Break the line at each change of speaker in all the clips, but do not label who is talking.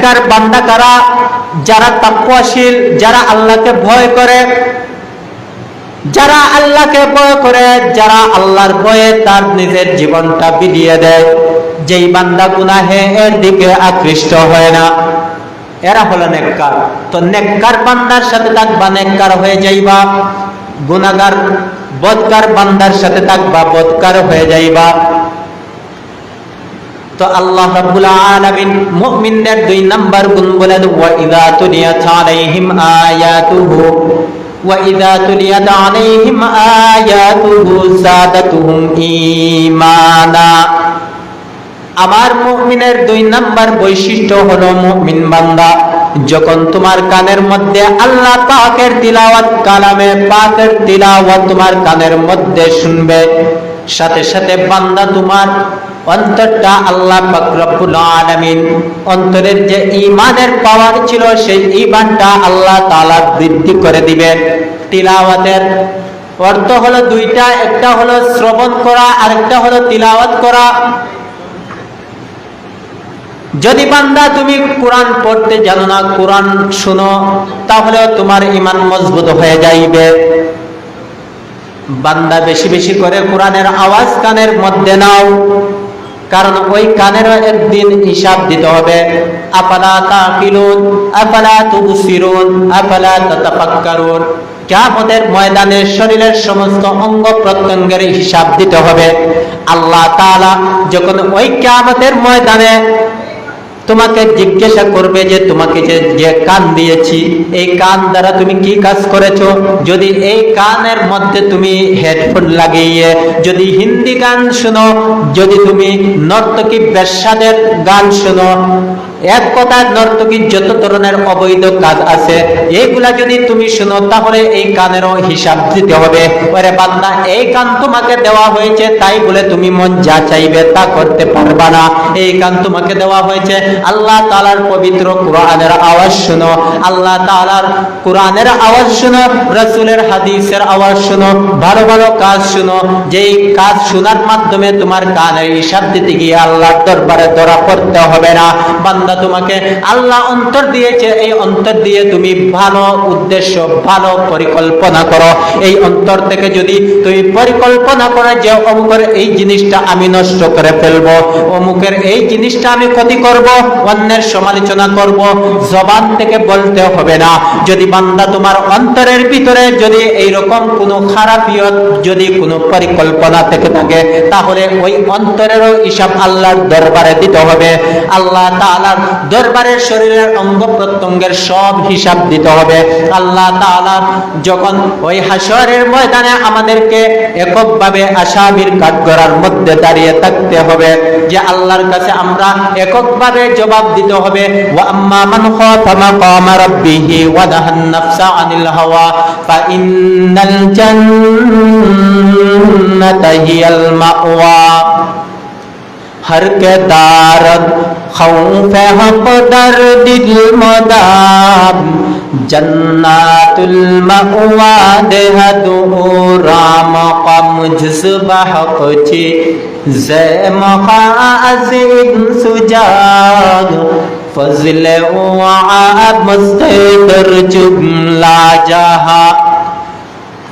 নেককার বান্দা কারা যারা তাকওয়াশীল, যারা আল্লাহকে ভয় করে, যারা আল্লাহকে ভয় করে, যারা আল্লাহর ভয়ে তার নিজের জীবনটা বিলিয়ে দেয়। যেই বান্দা গুনাহে এর দিকে আকৃষ্ট হয় না। এরা হলো নেককার। তো নেককার বান্দার সাথে থাকবা নেককার হয়ে যাইবা। গুনাগার বদকার বান্দার সাথে থাকবা বদকার হয়ে যাইবা। তো আল্লাহ রাব্বুল আলামিন মুমিনদের দুই নাম্বার গুণ বলেন ওয়া ইযা তুলিয়াত আলাইহিম আয়াতুহু, ওয়া ইযা তুলিয়াত আলাইহিম আয়াতুহু যাদাতুহুম ঈমানা। আমার মুমিনের দুই নাম্বার বৈশিষ্ট্য হলো, মুমিন বান্দা, যখন তোমার কানের মধ্যে আল্লাহ পাকের তিলাওয়াত, কালামে পাকের তিলাওয়াত তোমার কানের মধ্যে শুনবে, সাথে সাথে বান্দা তোমার অন্তরটা আল্লাহ পাক রব্বুল আলামিন, অন্তরের যে ইমানের পাওয়ার ছিল, সেই ইমানটা আল্লাহ তালা বৃদ্ধি করে দিবেন। তিলাওয়াতের অর্থ হলো দুইটা, একটা হলো শ্রবণ করা, আরেকটা হলো তিলাওয়াত করা। যদি বান্দা তুমি কোরআন পড়তে জানো না, কোরআন শুনো তাহলে তোমার ইমান মজবুত হয়ে যাইবে। বান্দা বেশি বেশি করে কোরআনের আওয়াজ কানের মধ্যে নাও। কারণ ওই কানেরও একদিন হিসাব দিতে হবে। আপালা তাকিলুন আপালা তুবসিরুন আপালা তাতাফাক্কারুন। কিয়ামতের ময়দানে শরীরের সমস্ত অঙ্গ প্রত্যঙ্গের হিসাব দিতে হবে। আল্লাহ তাআলা যখন ওই কিয়ামতের ময়দানে তোমাকে জিজ্ঞাসা করবে যে তোমাকে যে যে কান দিয়েছি, এই কান দ্বারা তুমি কি কাজ করেছ? যদি এই কানের মধ্যে তুমি হেডফোন লাগিয়ে যদি হিন্দি গান শোনো, যদি তুমি নর্তকী বেশাদের গান শুনো এক কথায় নর্তকীর যত ধরনের অবৈধ কাজ আছে, এইগুলা যদি তুমি শুনো, তাহলে এই কানেরও হিসাব দিতে হবে। ওরে বান্দা, এই কান তোমাকে দেওয়া হয়েছে, তাই বলে তুমি মন যা চাইবে তা করতে পারবা না। এই কান তোমাকে দেওয়া হয়েছে, আল্লাহ তালার পবিত্র কোরআনের আওয়াজ শুনো। আল্লাহ তালার কোরআনের আওয়াজ শুনো, রসুলের হাদিসের আওয়াজ শুনো, ভালো ভালো কাজ শুনো। যেই কাজ শোনার মাধ্যমে তোমার কানের হিসাব দিতে গিয়ে আল্লাহর দরবারে ধরা পড়তে হবে না। বান্দা তোমাকে আল্লাহ অন্তর দিয়েছে, এই অন্তর দিয়ে তুমি ভালো উদ্দেশ্য, ভালো পরিকল্পনা করো। এই অন্তর থেকে যদি তুমি পরিকল্পনা করে যে অমুকের এই জিনিসটা আমি নষ্ট করে ফেলব, অমুকের এই জিনিসটা আমি ক্ষতি করব, অন্যের সমালোচনা করব, জবান থেকে বলতে হবে না। যদি বান্দা তোমার অন্তরের ভিতরে যদি এইরকম কোনো খারাপিয়ত যদি কোনো পরিকল্পনা থেকে থাকে, তাহলে ওই অন্তরেরও হিসাব আল্লাহর দরবারে দিতে হবে। আল্লাহ তাআলার দরবারে শরীরের অঙ্গ প্রত্যঙ্গের সব হিসাব দিতে হবে। আল্লাহ যখন ওই হাসরের ময়দানে আমাদেরকে এককভাবে আশাবির কাঠগড়ার মধ্যে দাঁড়িয়ে থাকতে হবে যে আল্লাহর কাছে আমরা এককভাবে জবাব দিতে হবে। মান রাব্বিহি ওয়া নাফসা আনিল হাওয়া ফা ইন্নাল জান্নাতা হিয়াল মাওয়া। ہر کے دارد خوف حق در دل مدام جنات المعواد حد رام قم جزب حق چی زی مقا از ابن سجاد فضل وعا مستدر جملہ جہا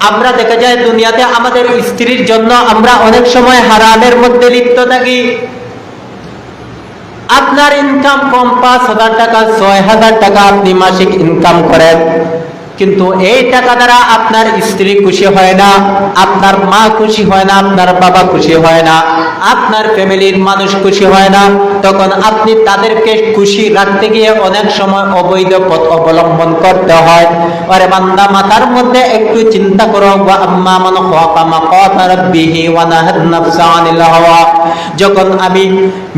আমরা দেখা যায় দুনিয়াতে আমাদের স্ত্রীর জন্য আমরা অনেক সময় হারামের মধ্যে লিপ্ত থাকি আপনার ইনকাম কম পাঁচ হাজার টাকা, ছয় হাজার টাকা আপনি মাসিক ইনকাম করেন। কিন্তু এই টাকা দ্বারা আপনার স্ত্রী খুশি হয় না, আপনার মা খুশি হয় না, আপনার বাবা খুশি হয় না। আপনার ফ্যামিলির মানুষ খুশি হয় না, তখন আপনি তাদেরকে খুশি রাখতে গিয়ে অনেক সময় অবৈধ পথ অবলম্বন করতে হয়। আরে বান্দা, মাথার মধ্যে একটু চিন্তা করো আম্মা মান খাফা মাকামা রাব্বিহি ওয়া নাহান নাফসা আনিল হাওয়া। যখন আমি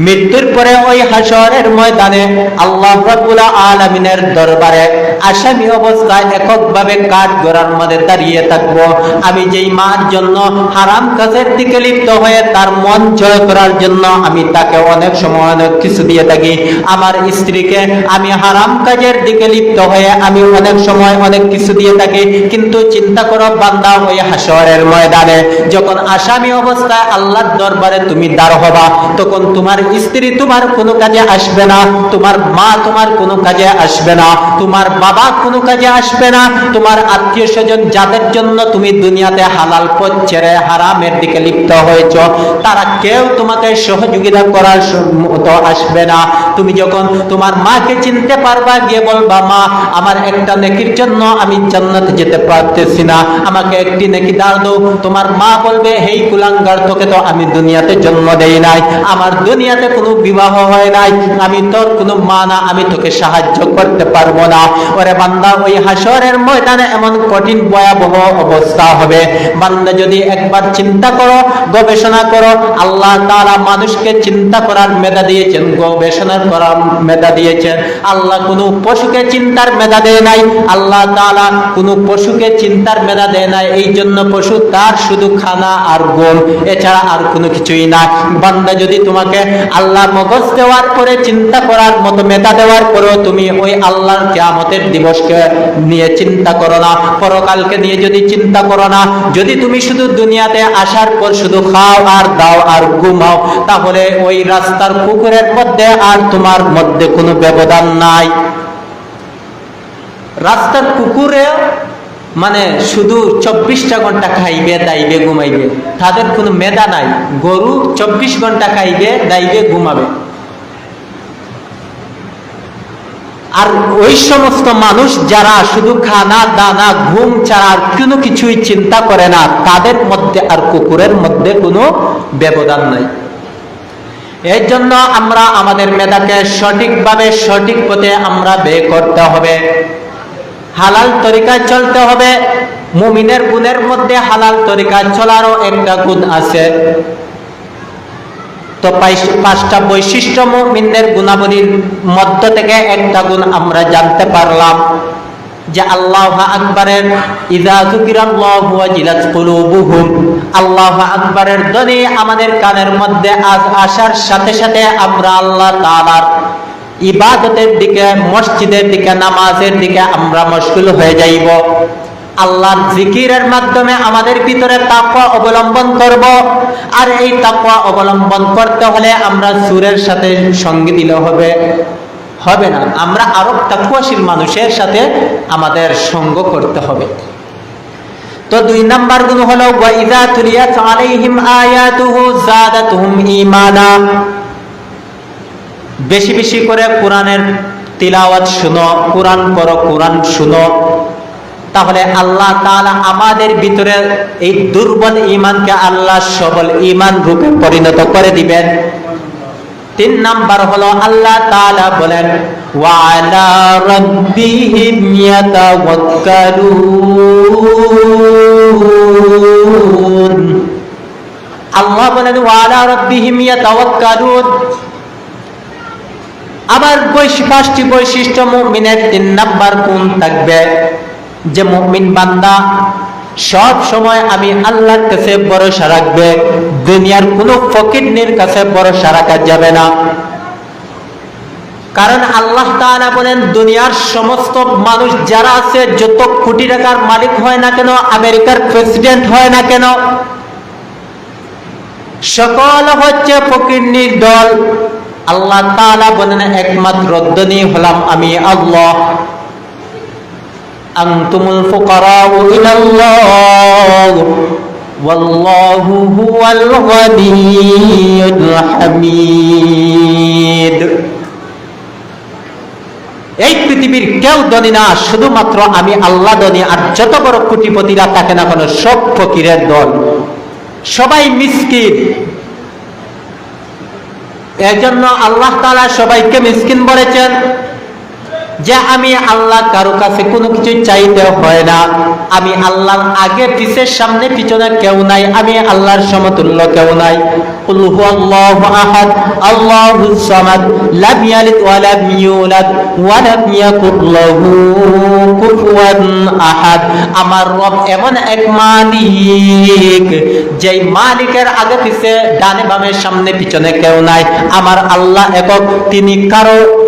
মৃত্যুর পরে ওই হাসরের ময়দানে আল্লাহ রাব্বুল আলামিনের দরবারে আসামি অবস্থায় এককভাবে কাঠ গড়ার মধ্যে দাঁড়িয়ে থাকব, আমি যেই মার জন্য হারাম কাজের দিকে লিপ্ত হয়ে তার মন জয় করার জন্য আমি তাকে অনেক সময় অনেক কিছু দিয়ে থাকি। আমার স্ত্রীকে আমি হারাম কাজের দিকে লিপ্ত হয়ে আমি অনেক সময় অনেক কিছু দিয়ে থাকি। কিন্তু চিন্তা করো, বান্দা ওই হাসরের ময়দানে, যখন আসামি অবস্থায় আল্লাহর দরবারে তুমি দাঁড় হবা, তখন তোমার স্ত্রী তোমার কোনো কাজে আসবে না, তোমার মা তোমার কোনো কাজে আসবে না, তোমার বাবা কোনো কাজে আসবে না, তোমার আত্মীয় স্বজন যাদের জন্য তুমি দুনিয়াতে হালাল পথ ছেড়ে হারামের দিকে লিপ্ত হয়েছ, তারা কেউ তোমাকে সহযোগিতা করার মতো আসবে না। তুমি যখন তোমার মাকে চিনতে পারবা, গিয়ে বলবা, মা, আমার একটা নেকির জন্য আমি জান্নাতে যেতে পারতেছি না। আমাকে একটি নেকি দাও দাও। তোমার মা বলবে, হেই কুলাঙ্গার, তোকে তো আমি দুনিয়াতে জন্ম দেই নাই। আমার দুনিয়াতে কোনো বিবাহ হয় নাই। আমি তোর কোনো মা না, আমি তোকে সাহায্য করতে পারব না। ওরে বান্দা, ওই হাসরের ময়দানে এমন কঠিন ভয়াবহ অবস্থা হবে। বান্দা, যদি একবার চিন্তা করো, গবেষণা করো, আল্লাহ তাআলা মানুষকে চিন্তা করার মেধা দিয়েছেন গবেষণা করার মেধা দিয়েছেন। আল্লাহ কোনো পশুকে চিন্তার মেধা দেয় নাই, আল্লাহ তাআলা কোনো পশুকে চিন্তার মেধা দেয় নাই। এই জন্য পশু তার শুধু খানা আর ঘুম এছাড়া আর কোনো কিছুই না। বান্দা যদি তোমাকে আল্লাহ মগজ দেওয়ার পরে চিন্তা করার মতো মেধা দেওয়ার পরেও তুমি ওই আল্লাহর কিয়ামতের দিবসকে নিয়ে চিন্তা করো না, পরকালকে নিয়ে যদি চিন্তা করো না, যদি তুমি শুধু দুনিয়াতে আসার পর শুধু খাও আর দাও আর ঘুমাও। তাহলে ওই রাস্তার পুকুরের মধ্যে আর তোমার মধ্যে কোনো ব্যবধান নাই। রাস্তার কুকুরে মানে শুধু চব্বিশটা ঘণ্টা খাইবে, দাইবে, ঘুমাইবে। তাদের কোনো মেধা নাই। গরু চব্বিশ ঘণ্টা খাইবে, দাইবে, ঘুমাবে। আর ওই সমস্ত মানুষ যারা শুধু খানা, দানা, ঘুম ছাড়া আর কোনো কিছুই চিন্তা করে না, তাদের মধ্যে আর কুকুরের মধ্যে কোনো ব্যবধান নাই। এর জন্য আমরা আমাদের মেধাকে সঠিকভাবে, সঠিক পথে আমরা ব্যয় করতে হবে। হালাল তরিকায় চলতে হবে। মুমিনের গুণের মধ্যে হালাল তরিকায় চলারও একটা গুণ আছে। তো পাঁচটা বৈশিষ্ট্য মুমিনের গুণাবলীর মধ্য থেকে একটা গুণ আমরা জানতে পারলাম যে আল্লাহ আকবরের আল্লাহ আকবরের ধ্বনি আমাদের কানের মধ্যে আজ আসার সাথে সাথে আমরা আল্লাহ তাআলার ইবাদতের দিকে, মসজিদের দিকে, নামাজের দিকে আমরা মশগুল হয়ে যাইব। আল্লাহর জিকিরের মাধ্যমে আমাদের ভিতরে তাকওয়া অবলম্বন করব। আর এই তাকওয়া অবলম্বন করতে হলে আমরা সুরের সাথে সঙ্গী দিলে হবে। হবে না। আমরা আরও তাকুয়াশীল মানুষের সাথে আমাদের সঙ্গ করতে হবে। তো দুই নাম্বার গুণ হলো ওয়াইদা তুলিয়াত আলাইহিম আয়াতুহু জাদাতুহুম ঈমানা। বেশি বেশি করে কোরআনের তিলাওয়াত শুনো, কোরআন করো কোরআন শুনো। তাহলে আল্লাহ তাআলা আমাদের ভিতরে এই দুর্বল ঈমানকে আল্লাহ সবল ঈমান রূপে পরিণত করে দিবেন। তিন নাম্বার হলো আল্লাহ তাআলা বলেন আল্লাহ বলেন ওয়ালা রাব্বিহিম ইয়াতাওয়াক্কালুন। আবার বৈশ- পাঁচটি বৈশিষ্ট্য মুমিনের তিন নাম্বার কোন থাকবে যে মুমিন বান্দা সব সময় আমি আল্লাহর কাছে ভরসা রাখবে, দুনিয়ার কোনো ফকিরনির কাছে ভরসা রাখা যাবে না। কারণ আল্লাহ তাআলা বলেন, দুনিয়ার সমস্ত মানুষ যারা আছে, যত কোটি টাকার মালিক হয় না কেন, আমেরিকার প্রেসিডেন্ট হয় না কেন, সকল হচ্ছে ফকিরনির দল। আল্লাহ তাআলা বলেন, একমাত্র ধনী হলাম আমি আল্লাহ। আনতুমুল ফুকারাউ ইলাল্লাহ ওয়াল্লাহু হুয়াল গনিয়ুল হামিদ এই পৃথিবীর কেউ ধনী না, শুধুমাত্র আমি আল্লাহ ধনী, আর যত বড় কোটিপতিরা থাকে না কোনো, সব ফকিরের দল সবাই মিসকিন। এজন্য আল্লাহ তাআলা সবাইকে মিসকিন বলেছেন। যে আমি আল্লাহ কারও কাছে কোনো কিছু চাইতে হয় না। আমি আল্লাহর আগে পিছের সামনে পিছনে কেউ নাই, আমি আল্লাহর সমতুল্য কেউ নাই। এমন এক মালিকের আগে পিছে, ডানে বামে সামনে পিছনে কেউ নাই। আমার আল্লাহ একক, তিনি কারও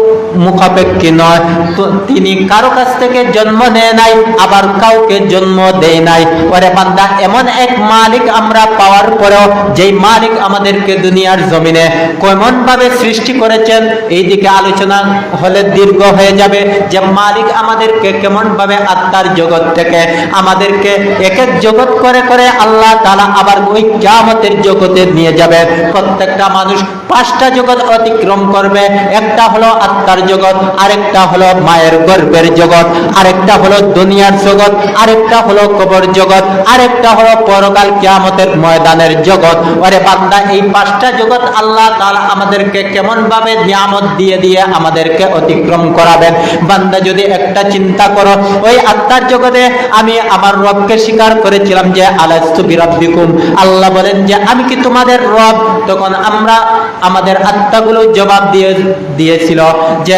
মুখাপেক্ষী নয়। তো তিনি কারও কাছ থেকে জন্ম নেয় নাই, আবার কাউকে জন্ম দেয় নাই। ওরে বান্দা, এমন এক মালিক আমরা পাওয়ার পরেও যেই মালিক আমাদেরকে দুনিয়ার জমিনে কেমন ভাবে সৃষ্টি করেছেন এই দিকে আলোচনা হলে দীর্ঘ হয়ে যাবে যে মালিক আমাদেরকে কেমন ভাবে আত্মার জগৎ থেকে, আমাদেরকে এক এক জগৎ করে করে আল্লাহ তালা আবার ওই কিয়ামতের জগতে নিয়ে যাবে। প্রত্যেকটা মানুষ পাঁচটা জগৎ অতিক্রম করবে, একটা হলো আত্মার জগৎ, আরেকটা হলো মায়ের গর্ভের জগৎ, আরেকটা হলো দুনিয়ার জগৎ, আরেকটা হলো কবর জগৎ, আরেকটা হলো পরকাল কিয়ামতের ময়দানের জগৎ। ওরে বান্দা, এই পাঁচটা জগৎ আল্লাহ তাআলা আমাদেরকে কেমন ভাবে নিয়ামত দিয়ে দিয়ে আমাদেরকে অতিক্রম করাবেন। বান্দা, যদি একটা চিন্তা করো, ওই আত্মার জগতে আমি আমার রবকে স্বীকার করেছিলাম যে, আলাস্তু বিরাব্বিকুম? আল্লাহ বলেন যে, আমি কি তোমাদের রব? তখন আমরা আমাদের আত্মাগুলো জবাব দিয়ে দিয়েছিল যে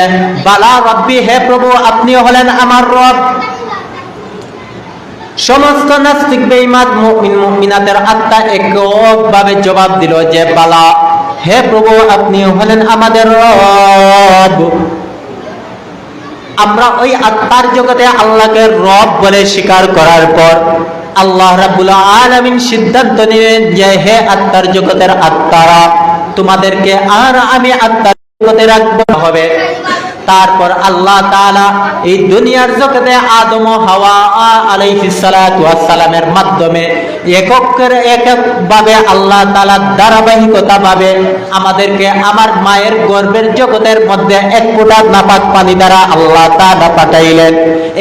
বালা রব্বি, হে প্রভু আপনি হলেন আমার রব। সমস্ত নাস্তিক বেঈমান মুমিন মুমিনাতের আত্মা একভাবে জবাব দিল যে, বালা, হে প্রভু আপনি হলেন আমাদের রব। আমরা ওই আত্মার জগতে আল্লাহকে রব বলে স্বীকার করার পর আল্লাহ রাব্বুল আলামিন সিদ্ধান্ত নিলেন যে, হে আত্মার জগতের আত্মারা, তোমাদেরকে আর আমি আত্মার রাখব। হবে। তারপর আল্লাহ এই দুনিয়ার জগতে আদম হাওয়া আলাইহিস সালাতু মাধ্যমে একক করে একক ভাবে আল্লাহ তাআলা ধারাবাহিকতা ভাবে আমাদেরকে আমার মায়ের গর্ভের জগতের মধ্যে এক ফুটা নাপাক পানি দ্বারা আল্লাহ তাআলা পাঠাইলেন।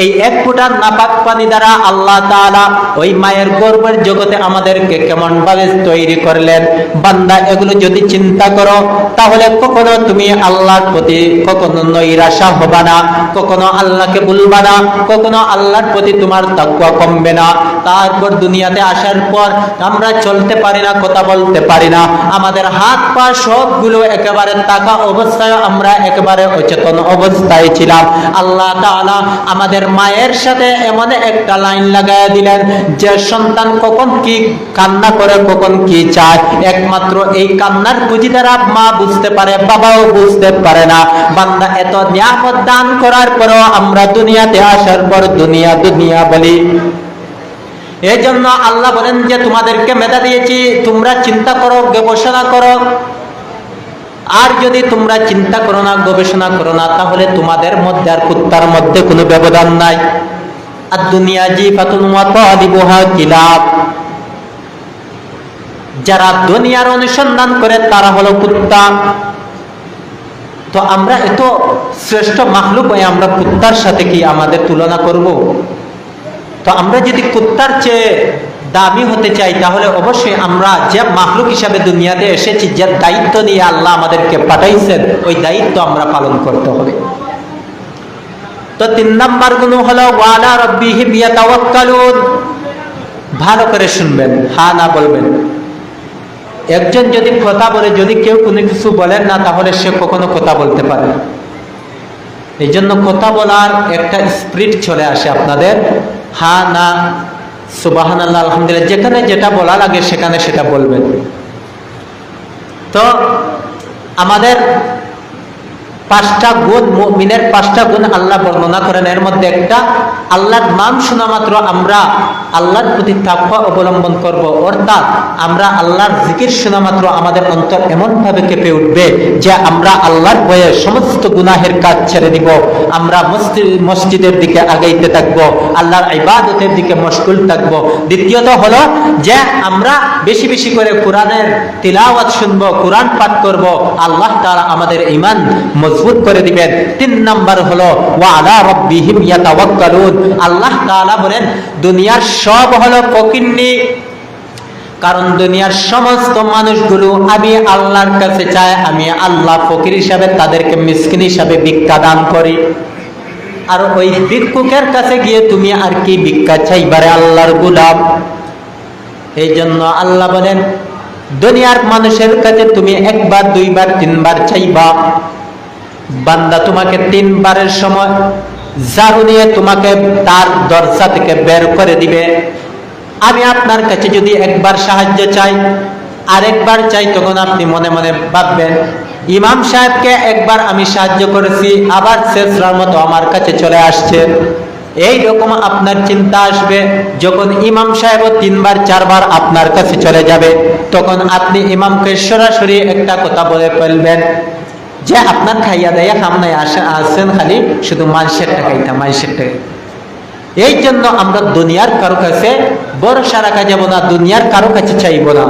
এই এক ফোঁটা নাপাক পানি দ্বারা আল্লাহ তাআলা ওই মায়ের গর্বের জগতে আমাদেরকে কেমন ভাবে তৈরি করলেন? বান্দা, এগুলো যদি চিন্তা করো, তাহলে কখনো তুমি আল্লাহর প্রতি কখনো নৈরাশা হবা না, কখনো আল্লাহকে ভুলবা না, কখনো আল্লাহর প্রতি তোমার তাকুয়া কমবে না। তারপর দুনিয়াতে আসার পর আমরা চলতে পারি না, কথা বলতে পারি না। আমাদের হাত পা সবগুলো একেবারে তাকা অবস্থায় আমরা একেবারে অচেতন অবস্থায় ছিলাম। আল্লাহ তাআলা আমাদের মায়ের সাথে এমন একটা লাইন লাগায় দিলেন, যে সন্তান কখন কি কান্না করে, কখন কি চায়? একমাত্র এই কান্নার পুঁজি দ্বারা মা বুঝতে পারে, বাবাও বুঝতে পারে না। বান্দা এত নিয়ামত দান করার পরও আমরা দুনিয়াতে আসার পর দুনিয়া দুনিয়া বলি। এই জন্য আল্লাহ বলেন যে, তোমাদেরকে মেধা দিয়েছি, তোমরা চিন্তা করো, গবেষণা করো। আর যদি তোমরা চিন্তা করো না, গবেষণা করো না, তাহলে তোমাদের মধ্যে আর কুত্তার মধ্যে কোনো ব্যবধান নাই। আর দুনিয়া জি ফাতুন কিলাব। যারা দুনিয়ার অনুসন্ধান করে, তারা হলো কুত্তা। তো আমরা এত শ্রেষ্ঠ মাহলুক হয়ে আমরা কুত্তার সাথে কি আমাদের তুলনা করব? তো আমরা যদি কুত্তার চেয়ে দামি হতে চাই, তাহলে অবশ্যই আমরা যে মাহলুক হিসাবে দুনিয়াতে এসেছি, যে দায়িত্ব নিয়ে আল্লাহ আমাদেরকে পাঠাইছেন, ওই দায়িত্ব আমরা পালন করতে হবে। তো তিন নাম্বার গুণ হলো, ওয়ালা রব্বিহিম ইয়াতাওয়াক্কালুন। ভালো করে শুনবেন, হা না বলবেন। একজন যদি কথা বলে, যদি কেউ কোনো কিছু বলেন না, তাহলে সে কখনো কথা বলতে পারে এই জন্য কথা বলার একটা স্পিরিট চলে আসে আপনাদের। হা, না সুবাহান আল্লাহ আলহামদুলিল্লাহ, যেখানে যেটা বলা লাগে সেখানে সেটা বলবেন। তো আমাদের পাঁচটা গুণ মুমিনের পাঁচটা গুণ আল্লাহ বর্ণনা করেন। এর মধ্যে একটা, আল্লাহর নাম শোনা মাত্র আমরা আল্লাহর প্রতি তাকওয়া অবলম্বন করব। অর্থাৎ আমরা আল্লাহর জিকির শোনা মাত্র আমাদের অন্তর এমনভাবে কেঁপে উঠবে যে আমরা আল্লাহর ভয়ে সমস্ত গুনাহের কাজ ছেড়ে দিব। আমরা মসজিদ, মসজিদের দিকে আগাইতে থাকব, আল্লাহর ইবাদতের দিকে মশগুল থাকব। দ্বিতীয়ত হলো যে আমরা বেশি বেশি করে কোরআনের তিলাওয়াত শুনব, কোরআন পাঠ করব। আল্লাহ তারা আমাদের ইমান মজবুত করে দিবেন। তিন নাম্বার হলো ওয়া আলা রাব্বিহিম ইয়াতাওয়াক্কালুন। আল্লাহ তাআলা বলেন, দুনিয়ার সব হলো ফকিন্নি কারণ দুনিয়ার সমস্ত মানুষগুলো আমি আল্লাহর কাছে চাই, আমি আল্লাহ ফকির হিসাবে তাদেরকে মিসকিন হিসাবে ভিক্ষা দান করি। আর ওই ভিক্ষুকের কাছে গিয়ে তুমি আর কি ভিক্ষা চাইবারে আল্লাহর গুলাম? এই জন্য আল্লাহ বলেন, দুনিয়ার মানুষের কাছে তুমি একবার, দুইবার, তিনবার চাইবা। বান্দা তোমাকে তিনবারের সময় ঝাড়ু নিয়ে তোমাকে তার দরজা থেকে বের করে দিবে। আমি আপনার কাছে যদি একবার সাহায্য চাই, আরেকবার চাই, তখন আপনি মনে মনে ভাববেন, ইমাম সাহেবকে একবার আমি সাহায্য করেছি, আবার শেষরার মতো আমার কাছে চলে আসছে। এই রকম আপনার চিন্তা আসবে, যখন ইমাম সাহেবও তিনবার, চারবার আপনার কাছে চলে যাবে, তখন আপনি ইমামকে সরাসরি একটা কথা বলে ফেলবেন যে আপনার খাইয়া দাইয়া আসে আসেন খালি শুধু মানুষের টাকাইতা মানুষের টাকা এই জন্য আমরা দুনিয়ার কারও কাছে ভরসা রাখা যাব না, দুনিয়ার কারও কাছে চাইব না।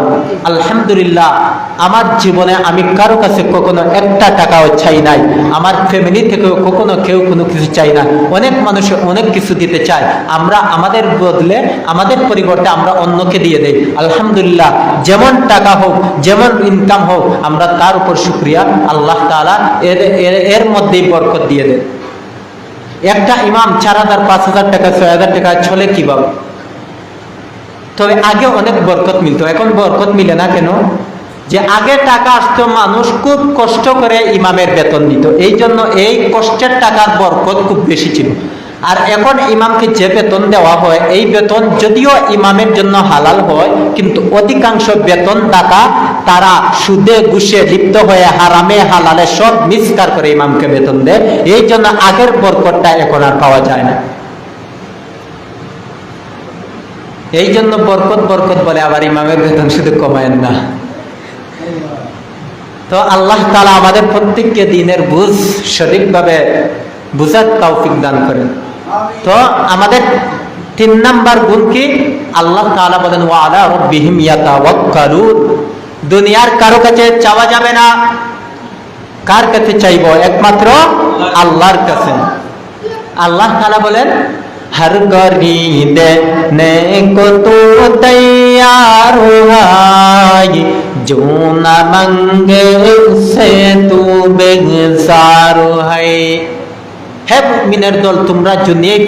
আলহামদুলিল্লাহ, আমার জীবনে আমি কারও কাছে কখনো একটা টাকাও চাই নাই। আমার ফ্যামিলি থেকেও কখনো কেউ কোনো কিছু চাই না। অনেক মানুষ অনেক কিছু দিতে চায়। আমরা আমাদের বদলে, আমাদের পরিবর্তে আমরা অন্যকে দিয়ে দেই। আলহামদুলিল্লাহ, যেমন টাকা হোক, যেমন ইনকাম হোক, আমরা তার উপর শুক্রিয়া আল্লাহ এর, এর- এর মধ্যেই বরকত দিয়ে দেয় একটা ইমাম চার হাজার, পাঁচ হাজার টাকা, ছয় হাজার টাকা চলে কীভাবে? তবে আগে অনেক বরকত মিলত, এখন বরকত মিলে না কেন? যে আগে টাকা আসতো, মানুষ খুব কষ্ট করে ইমামের বেতন নিত এই জন্য এই কষ্টের টাকার বরকত খুব বেশি ছিল। আর এখন ইমামকে যে বেতন দেওয়া হয়, এই বেতন যদিও ইমামের জন্য হালাল হয়, কিন্তু অধিকাংশ বেতন টাকা তারা সুদে ঘুষে লিপ্ত হয়ে হারামে হালালে সব মিসকার করে ইমামকে বেতন দেয়। এই জন্য আগের বরকতটা এখন আর পাওয়া যায় না। এই জন্য বরকত বরকত বলে আবার ইমামের বেতন শুধু কমায়েন না। তো আল্লাহ তালা আমাদের প্রত্যেককে দিনের বুঝ, সঠিকভাবে বুঝার তৌফিক দান করেন। তো আমাদের তিন নাম্বার গুণ কি আল্লাহ তাআলা বলেন ওয়া আলা রাব্বিহিম ইয়াতাওয়াক্কালুন দুনিয়ার কারো কাছে চাওয়া যাবে না কার কাছে চাইবো একমাত্র আল্লাহর কাছে আল্লাহ তাআলা বলেন हर गरीब ने को तू तैयार हुआई जो न मंगे उससे तू बेगसार है হে মুমিনের দল, তোমরা দুনিয়ায়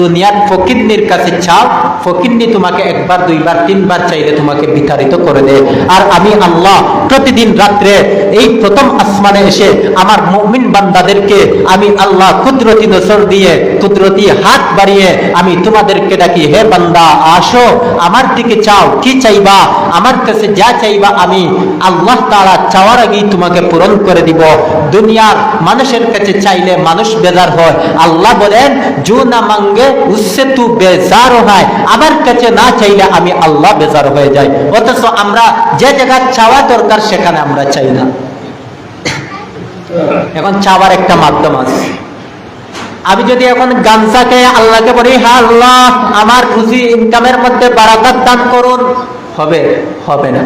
দুনিয়ার ফকিন্নির কাছে চাও ফকিন্নি তোমাকে একবার, দুইবার, তিনবার চাইলে তোমাকে বিতাড়িত করে দেয়। আর আমি আল্লাহ প্রতিদিন রাত্রে এই প্রথম আসমানে এসে আমার বান্দাদেরকে আমি আল্লাহ কুদরতি নজর দিয়ে, কুদরতি হাত বাড়িয়ে আমি তোমাদেরকে ডাকি, হে বান্দা, আসো, আমার দিকে চাও, কি চাইবা? আমার কাছে যা চাইবা আমি আল্লাহ তাআলা চাওয়ার আগেই তোমাকে পূরণ করে দিব। দুনিয়ার মানুষের কাছে চাইলে মানুষ বেজার হয়। আল্লাহ বলেন, জু না মাঙ্গে উসে তু বেজার হয় আমার কাছে না চাইলে আমি আল্লাহ বেজার হয়ে যাই। অথচ আমরা যে জায়গা চাওয়া দরকার, সেখানে আমরা চাই না। এখন চাওয়ার একটা মাধ্যম আছে। আমি যদি এখন গামছাকে আল্লাহকে বলি হ্যাঁ আল্লাহ, আমার রুজি ইনকামের মধ্যে বারাকাত দান করুন। হবে হবে না।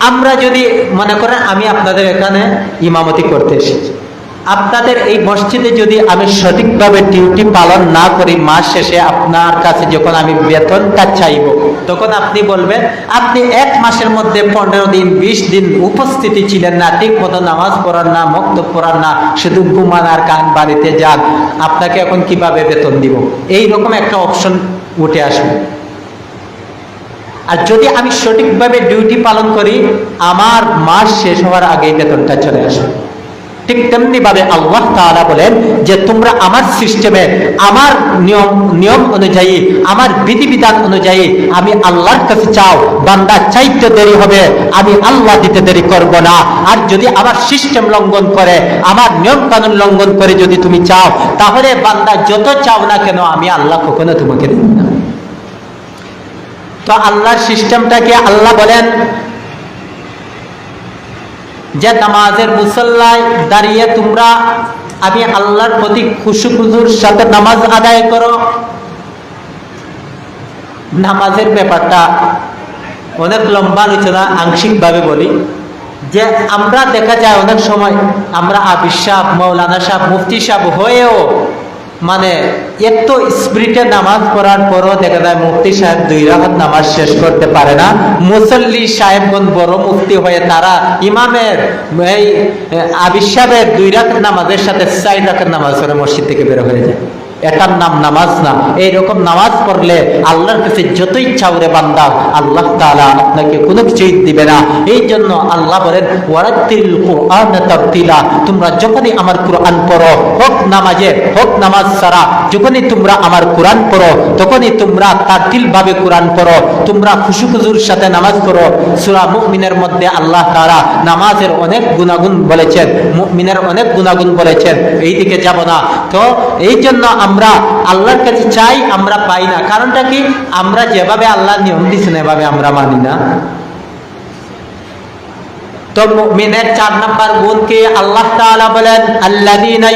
আমরা যদি মনে করেন, আমি আপনাদের এখানে ইমামতি করতে এসেছি। আপনাদের এই মসজিদে যদি আমি সঠিকভাবে ডিউটি পালন না করি মাস শেষে আপনার কাছে যখন আমি বেতনটা চাইব, তখন আপনি বলবেন, আপনি এক মাসের মধ্যে পনেরো দিন, বিশ দিন উপস্থিতি ছিলেন না ঠিক মতো নামাজ পড়ার না, মক্তব পড়ান না, শুধু ঘুমান আর গান বাড়িতে যান, আপনাকে এখন কীভাবে বেতন দিব? এই রকম একটা অপশন উঠে আসবে। আর যদি আমি সঠিকভাবে ডিউটি পালন করি, আমার মাস শেষ হওয়ার আগেই বেতনটা চলে আসে ঠিক তেমনি ভাবে আল্লাহ তাআলা বলেন যে তোমরা আমার সিস্টেমে, আমার নিয়ম নিয়ম অনুযায়ী, আমার বিধিবিধান অনুযায়ী আমি আল্লাহর কাছে চাও, বান্দা চাইতে দেরি হবে, আমি আল্লাহ দিতে দেরি করব না। আর যদি আমার সিস্টেম লঙ্ঘন করে, আমার নিয়ম কানুন লঙ্ঘন করে যদি তুমি চাও, তাহলে বান্দা যত চাও না কেন আমি আল্লাহ কখনো তোমাকে দেব না। তো আল্লাহর সিস্টেমটাকে আল্লাহ বলেন যে নামাজের মুসল্লায় দাঁড়িয়ে তোমরা, আমি আল্লাহর প্রতি খুশু খুশুর সাথে নামাজ আদায় করো। নামাজের ব্যাপারটা অনেক লম্বা আলোচনা, আংশিকভাবে বলি। যে আমরা দেখা যায় অনেক সময় আমরা আবির সাহ মৌলানা সাহ মুফতি সাহ হয়েও মানে এত স্পিরিটে নামাজ পড়ার পরও দেখা যায় মুফতি সাহেব দুই রাহত নামাজ শেষ করতে পারে না। মুসল্লি সাহেবগণ বড় মুক্তি হয়ে তারা ইমামের, এই আবিষ্যাবের দুই রাখাত নামাজের সাথে চার রাখাত নামাজ পড়ে মসজিদ থেকে বের হয়ে যায়। এটার নাম নামাজ না। এইরকম নামাজ পড়লে আল্লাহর কাছে যত ইচ্ছা করে বান্দা, আল্লাহ তাআলা আপনাকে কোনো কিছুই দিবে না। এই জন্য আল্লাহ বলেন ওয়ারাতিল কুরআন তারতিলা। তোমরা যখনই আমার কুরআন পড়ো, হোক নামাজে, হোক নামাজ ছাড়া, যখনই তোমরা আমার কোরআন পড়ো, তখনই তোমরা তারতিল ভাবে কোরআন পড়ো। তোমরা খুশু খুজুর সাথে নামাজ পড়ো। সূরা মুমিনের মধ্যে আল্লাহ তাআলা নামাজের অনেক গুণাগুণ বলেছেন। মুমিনের অনেক গুণাগুণ বলেছেন। এই দিকে যাব না। তো এই জন্য আমরা আল্লাহর কাছে চাই, আমরা পাই না। কারণটা কি? আমরা যেভাবে আল্লাহ নিয়ম দিচ্ছেন এভাবে আমরা মানি না। বলেন, আল্লাযীনা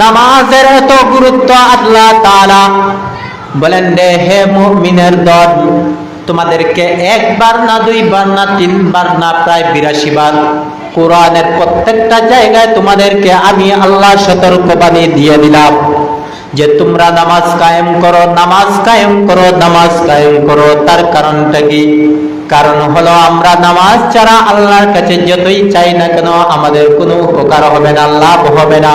নামাজের গুরুত্ব আল্লাহ বলেন হে মুমিনের দল তোমাদেরকে একবার না দুইবার না তিনবার না প্রায় বিরাশি বার কোরআনের প্রত্যেকটা জায়গায় তোমাদেরকে আমি আল্লাহ সতর্কবাণী দিয়ে দিলাম যে তোমরা নামাজ কায়েম করো, নামাজ কায়েম করো, নামাজ কায়েম করো। তার কারণটা কি? কারণ হলো আমরা নামাজ ছাড়া আল্লাহর কাছে যতই চাই না কেন আমাদের কোনো উপকার হবে না, লাভ হবে না।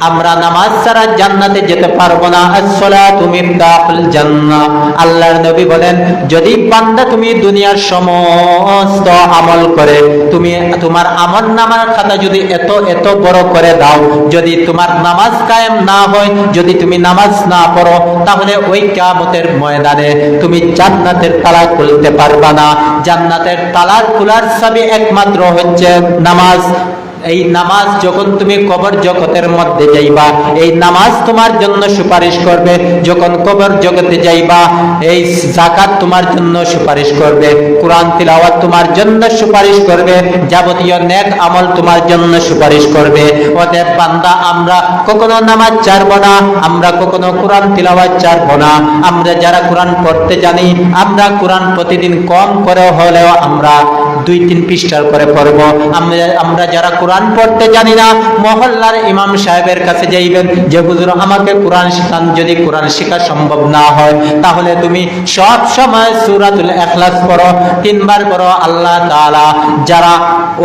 আমরা নামাজ ছাড়া জান্নাতে যেতে পারব না। আসসালাতু মিফতাহুল জান্নাহ। আল্লাহর নবী বলেন, যদি বান্দা তুমি দুনিয়ার সমস্ত আমল করে, তুমি তোমার আমল নামার খাতা যদি এত এত বড় করে দাও, যদি তোমার নামাজ কায়েম না হয়, যদি তুমি নামাজ না পড়ো, তাহলে ওই কিয়ামতের ময়দানে তুমি জান্নাতের তালা খুলতে পারবা না। জান্নাতের তালার খোলার চাবি একমাত্র হচ্ছে নামাজ। এই নামাজ যখন তুমি কবর জগতের মধ্যে যাইবা, এই নামাজ তোমার জন্য সুপারিশ করবে। যখন কবর জগতে যাইবা, এই জাকাত তোমার জন্য সুপারিশ করবে। কোরআন তিলাওয়াত তোমার জন্য সুপারিশ করবে। যাবতীয় নেক আমল তোমার জন্য সুপারিশ করবে। অতএব বান্দা, আমরা কখনো নামাজ ছাড়ব না, আমরা কখনো কোরআন তিলাওয়াত ছাড়ব না। আমরা যারা কোরআন পড়তে জানি, আমরা কোরআন প্রতিদিন কম করে হলেও আমরা দুই, তিন পৃষ্ঠার করে পড়ব। আমরা আমরা যারা কোরআন পড়তে জানি না, মহল্লার ইমাম সাহেবের কাছে যাইবেন যে, হুজুর, আমাকে কোরআন শিখান, যদি কোরআন শেখা সম্ভব না হয়, তাহলে তুমি সব সময় সূরাতুল ইখলাস পড়ো, তিনবার করো আল্লাহ তাআলা। যারা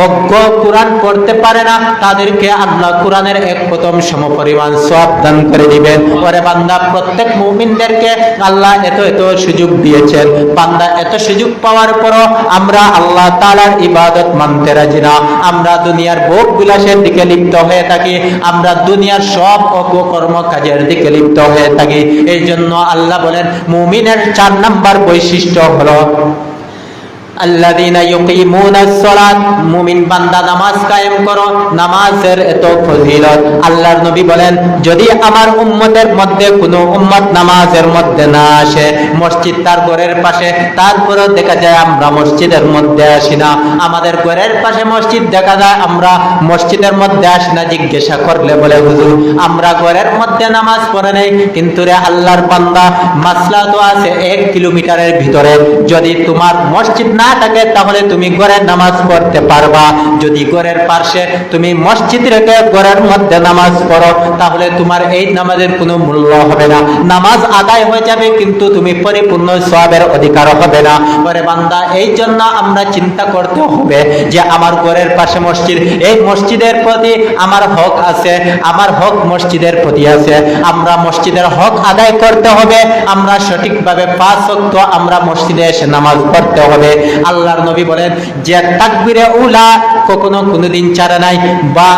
অজ্ঞ কোরআন পড়তে পারে না, তাদেরকে আল্লাহ কোরআনের এক প্রথম সম সমপরিমাণ সব দান করে দিবেন। পরে বান্দা, প্রত্যেক মুমিনদেরকে আল্লাহ এত এত সুযোগ দিয়েছেন। বান্দা এত সুযোগ পাওয়ার পরও আমরা আল্লাহ তাআলার ইবাদত মানতে রাজি না। আমরা দুনিয়ার ভোগ বিলাসের দিকে লিপ্ত হয়ে থাকি। আমরা দুনিয়ার সব অপকর্ম কাজের দিকে লিপ্ত হয়ে থাকি। এই জন্য আল্লাহ বলেন, মুমিনের চার নাম্বার বৈশিষ্ট্য হলো আল্লাযীনা ইউকিমুনাস সালাত, মুমিন বান্দা নামাজ কায়েম করো, নামাজের এত ফজিলত। আল্লাহর নবী বলেন, যদি আমার উম্মতের মধ্যে কোনো উম্মত নামাজের মধ্যে না আসে, মসজিদ তার ঘরের পাশে, তারপরেও দেখা যায় আমরা মসজিদের মধ্যে আসি না। আমাদের ঘরের পাশে মসজিদ দেখা যায়, আমরা মসজিদের মধ্যে আসি না, জিজ্ঞাসা করলে বলে, হুজুর, আমরা ঘরের মধ্যে নামাজ পড়ে নেই, কিন্তু রে আল্লাহর বান্দা, মাসলা তো আছে এক কিলোমিটারের ভিতরে। যদি তোমার মসজিদ না থাকে, তাহলে তুমি ঘরের নামাজ পড়তে পারবা। যদি ঘরের পাশে তুমি মসজিদ রেখে ঘরের মধ্যে নামাজ পড়ো, তাহলে তোমার এই নামাজের কোনো মূল্য হবে না। নামাজ আদায় হয়ে যাবে, কিন্তু তুমি পরিপূর্ণ সবের অধিকার হবে না। পরে বান্দা, এই জন্য আমরা চিন্তা করতে হবে যে আমার ঘরের পাশে মসজিদ, এই মসজিদের প্রতি আমার হক আছে, আমার হক মসজিদের প্রতি আছে। আমরা মসজিদের হক আদায় করতে হবে, আমরা সঠিকভাবে পাঁচ ওয়াক্ত আমরা মসজিদে এসে নামাজ পড়তে হবে। আল্লাহর নবী বলেন যে তাকবিরে উলা কখনো কোনোদিন চারা নাই বা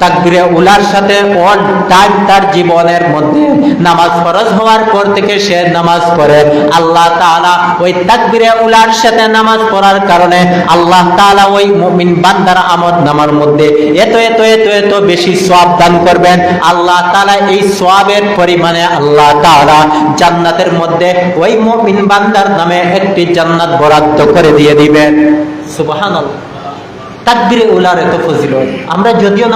তাকবিরে উলার সাথে অল টাইম তার জীবনের মধ্যে নামাজ ফরজ হওয়ার পর থেকে সে নামাজ পড়ে। আল্লাহ তাআলা ওই তাকবিরে উলার সাথে নামাজ পড়ার কারণে আল্লাহ তাআলা ওই মুমিন বান্দার আমদ নামার মধ্যে এত এত এত এত বেশি সওয়াব দান করবেন। আল্লাহ তাআলা এই সওয়াবের পরিমাণে আল্লাহ তাআলা জান্নাতের মধ্যে ওই মুমিন বান্দার নামে একটি জান্নাত বরাদ্দ করে দিয়ে দিবেন। সুবহানাল্লাহ। তাকবিরে উলার এত ফজিল আমরা যদিও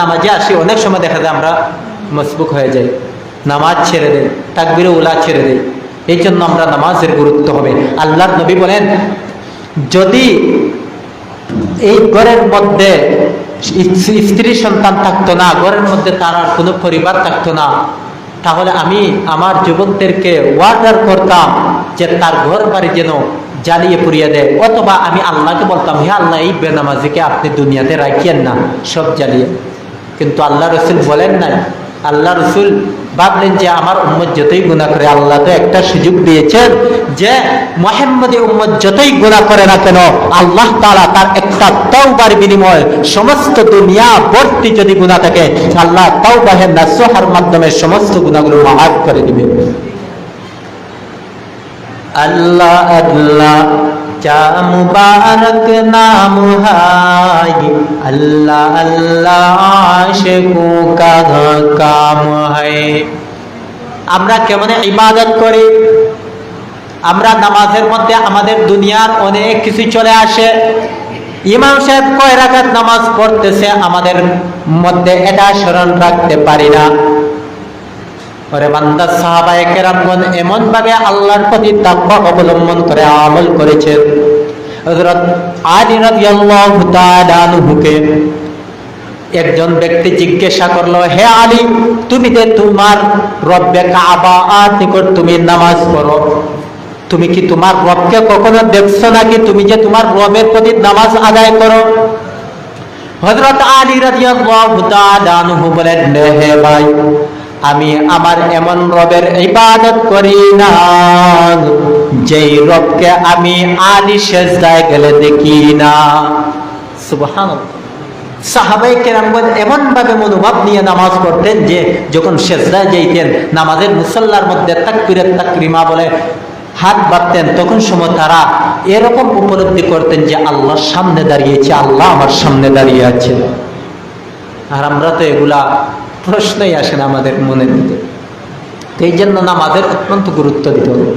নামাজ আসি, অনেক সময় দেখা যায় আমরা মসবুক হয়ে যাই। নামাজ ছেড়ে দেয় তাকবিরে উলা ছেড়ে দেয় এই জন্য আমরা নামাজের গুরুত্ব হবে। আল্লাহর নবী বলেন, যদি এই ঘরের মধ্যে স্ত্রী সন্তান থাকতো না, ঘরের মধ্যে তার আর কোনো পরিবার থাকতো না, তাহলে আমি আমার যুবকদেরকে ওয়ার্ডার করতাম যে তার ঘর বাড়ি যেন জ্বালিয়ে পুড়িয়ে দেয়। অথবা আমি আল্লাহকে বলতাম, হে আল্লাহ, এই বেনামাজিকে আপনি দুনিয়াতে রাখিয়েন না, সব জ্বালিয়ে। কিন্তু আল্লাহ রসুল বলেন নাই। আল্লাহ রসুল ভাবলেন যে আমার উম্মত যতই গুণা করে, আল্লাহ তো একটা সুযোগ দিয়েছেন যে মোহাম্মদী উম্মত যতই গুণা করে না কেন, আল্লাহ তাআলা তার একটা তওবার বিনিময়ে সমস্ত দুনিয়া ভর্তি যদি গুণা থাকে, আল্লাহ তাওবাহের নাসহার মাধ্যমে সমস্ত গুণাগুলো মাফ করে দিবে। আল্লাহ আল্লাহ চা মুবারক নাম হাই আল্লাহ আল্লাহ, আশকু কা কাম হয়। আমরা কেমন ইবাদত করি? আমরা নামাজের মধ্যে আমাদের দুনিয়ার অনেক কিছু চলে আসে। ইমাম সাহেব কয় রাখাত নামাজ পড়তেছে, আমাদের মধ্যে এটা স্মরণ রাখতে পারি না। ওরে বান্দা, সাহাবায়ে কেরামগণ এমন ভাবে আল্লাহর প্রতি তাকওয়া অবলম্বন করে আমল করেছেন। হযরত আলী রাদিয়াল্লাহু তাআলা একজন ব্যক্তি জিজ্ঞাসা করল, হে আলী, তুমি যে তোমার রব্বে কাবা নিকট তুমি নামাজ পড়ো, তুমি কি তোমার রবকে কখনো দেখছ নাকি? তুমি যে তোমার রবের প্রতি নামাজ আদায় করো? হযরত আলী রাদিয়াল্লাহু তাআলা আনহু বলেন হে ভাই আমি আমার এমন রবের ইবাদত করি না। যেই রবকে আমি আলী সেজদায় গেলে দেখি না। সুবহানাল্লাহ। সাহাবাই কেরামগণ এমন ভাবে মনোভাব নিয়ে নামাজ পড়তেন যে, যখন সেজদায় যাইতেন, নামাজের মুসল্লার মধ্যে তাকবিরের তাকরিমা বলে হাত বাঁধতেন, তখন সময় তারা এরকম উপলব্ধি করতেন যে, আল্লাহর সামনে দাঁড়িয়েছে, আল্লাহ আমার সামনে দাঁড়িয়ে আছে আর আমরা তো এগুলা প্রশ্নই আসে না আমাদের মনের ভিতরে। এই জন্য নামাজের অত্যন্ত গুরুত্ব দিতে হবে।